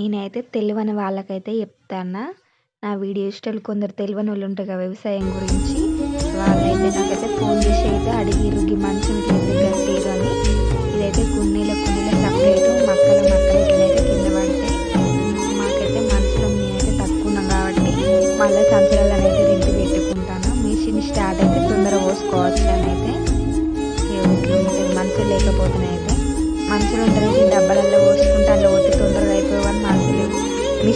నేనైతే తెలియని వాళ్ళకైతే చెప్తాను. నా వీడియో ఇష్టాలు కొందరు తెలియని వాళ్ళు ఉంటారు కదా వ్యవసాయం గురించి. వాళ్ళైతే నాకైతే ఫోన్ చేసి అయితే అడిగిరు ఈ మంచం కింద కట్టిరు అని. ఇదైతే గున్నెల కుండీల సపరేట్ మక్కల మక్కల ఇట్లనైతే కింద పడితే మాకైతే మనుషులు నేనైతే తక్కువ ఉన్నాం కాబట్టి మళ్ళీ సంచులలో అయితే రింటి పెట్టుకుంటాను. మిషన్ స్టార్ట్ అయితే తొందర పోసుకోవచ్చు అని అయితే మనుషులు అయితే మనుషులు ఉంటేనైతే డబ్బలలో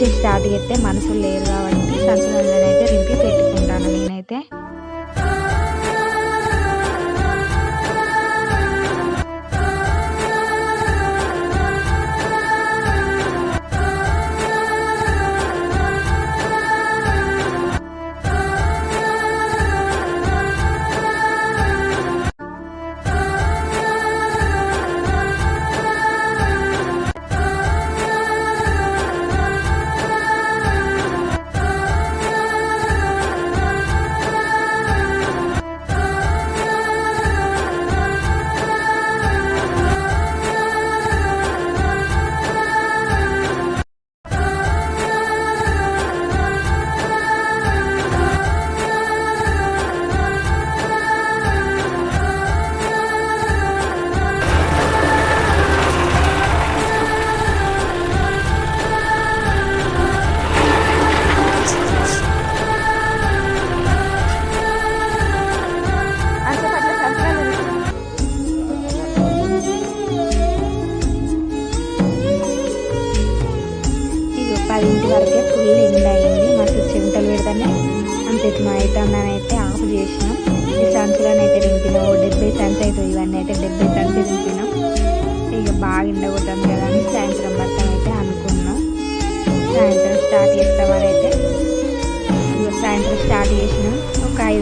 మిషన్ స్టార్ట్ చేస్తే మనసులు లేరు కాబట్టి సంచులలో అయితే రింపి పెట్టుకుంటాను.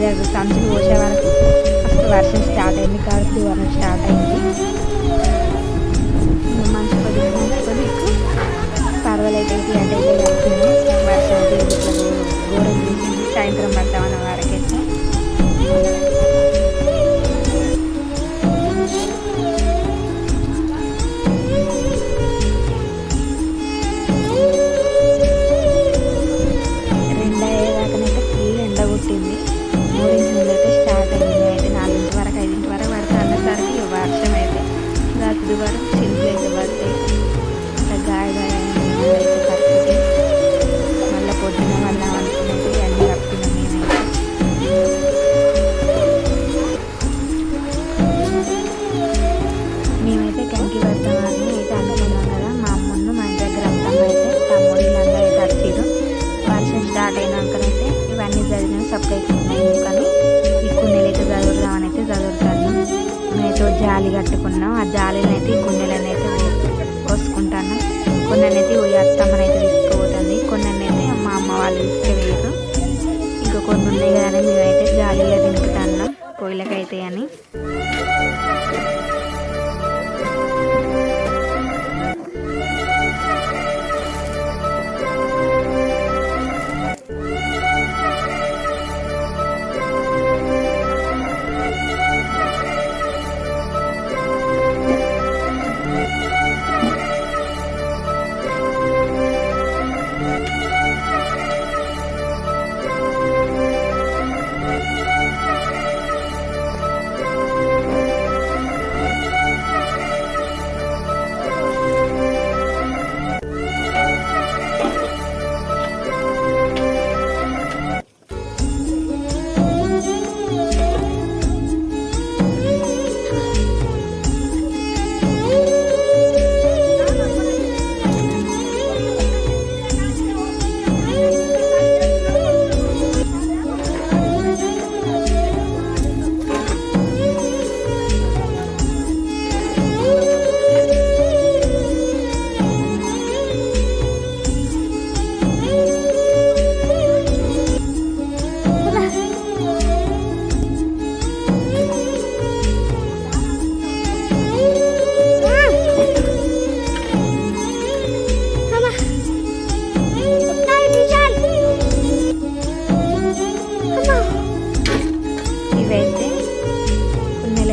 ఒక సంచులు పోసే వరకు ఫస్ట్ వర్షం స్టార్ట్ అయింది కాబట్టి వర్షం స్టార్ట్ అయింది. మంచి కొద్ది కొద్ది పర్వాలేదు అయితే వర్షం ఘోరం సాయంత్రం పడతామన్న జాలి కట్టుకున్నాం. ఆ జాలీని అయితే గుండెలను అయితే కోసుకుంటాను. కొన్ని అయితే ఈ అత్తమ్మని అయితే తీసుకుపోతుంది. కొన్ని అయితే మా అమ్మ వాళ్ళు తీసుకువేయరు ఇంకా కొన్ని ఉన్నాయి కదా మేమైతే జాలీలో దింపుతాను కోయిలకైతే అని.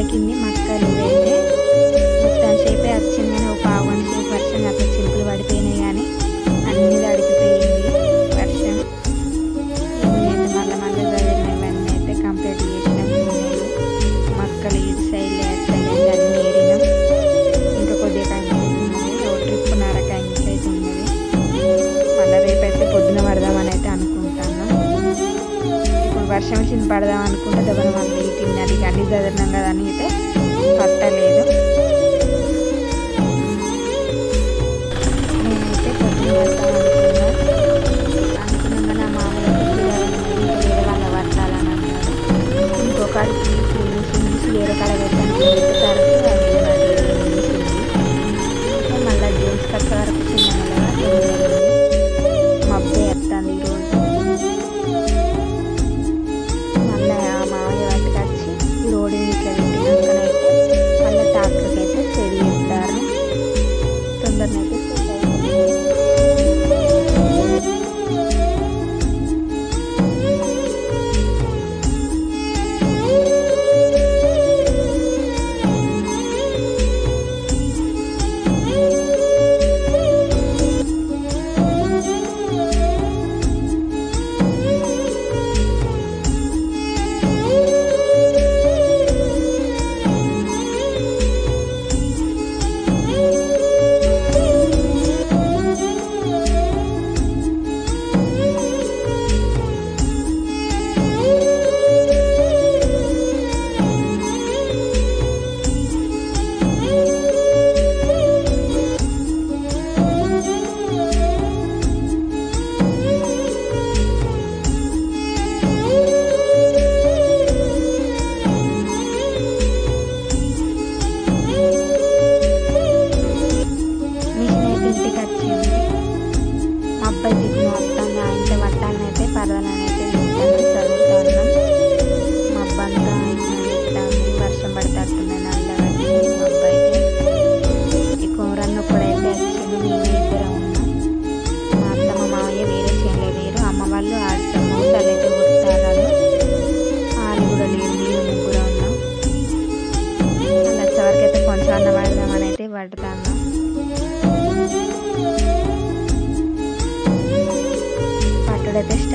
నెలకింది మక్కలు ఇవైతే మొత్తం సేపే వచ్చింది నువ్వు పావు వర్షం వచ్చింది పడదాం అనుకుంటే దెబ్బన మళ్ళీ తిన్నది అన్ని చదివినాం కదా అని అయితే పట్టలేదు. నేనైతే పొద్దున వెళ్తాం అనుకున్నా అనుకున్నాం కానీ ఆ వేరే వాళ్ళ పట్టాలని అన్నాడు ఇంకొకటికి చూసి వేరే కాడ పెట్టాను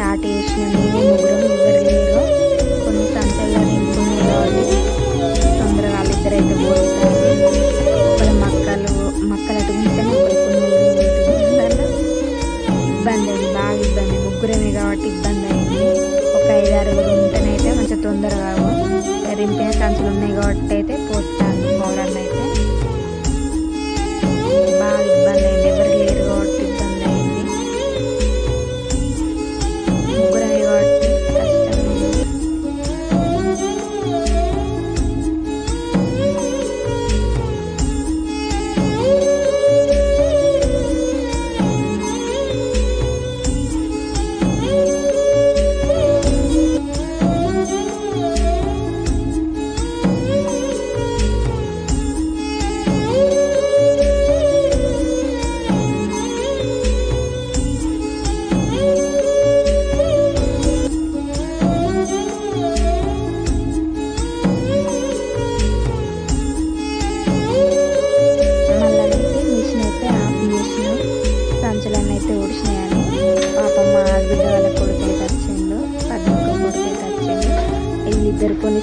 స్టార్ట్ చేసిన మేమే ముగ్గురం ఎవరు లేరు కొన్ని సంచల్లో నింపుకున్నాయి కాబట్టి తొందరగా అయితే పోతారు ఒకళ్ళ మక్కలు మక్కలు అటుకుంటేనే ఉంటేనే ఇబ్బంది అయింది బాగా ఇబ్బంది. ముగ్గురమే కాబట్టి ఇబ్బంది అయింది. ఒక ఐదు ఆరుగురు ఉంటేనైతే మంచిగా తొందరగా రింపిన సంచులు ఉన్నాయి కాబట్టి అయితే పోతాను. పౌరాన్ని అయితే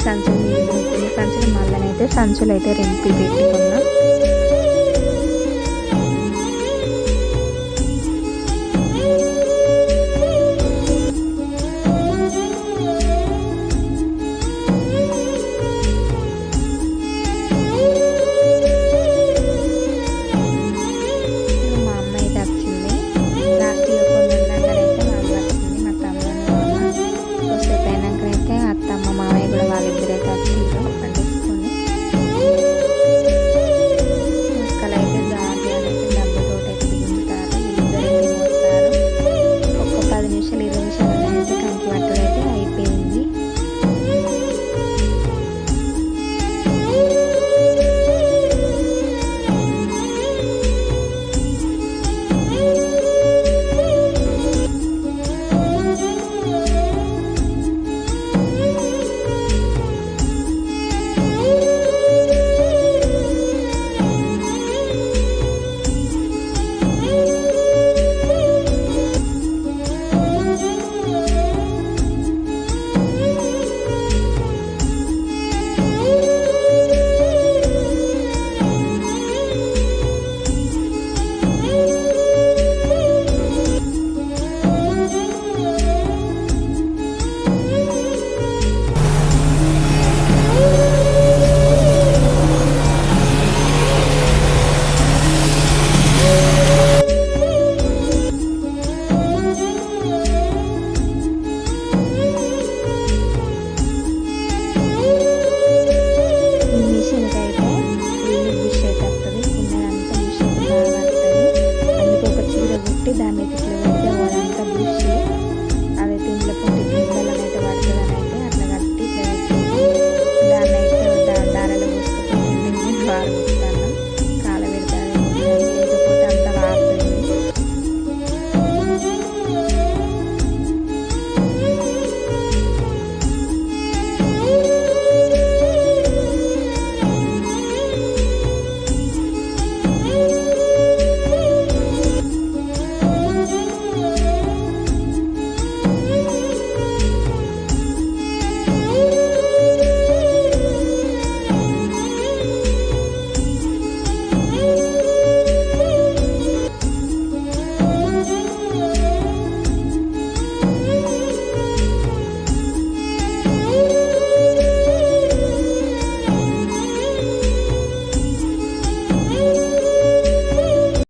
సంచులు వీళ్ళిద్దరు సంచులు మళ్ళీ అయితే సంచులు అయితే రింపి పెట్టుకున్నాం.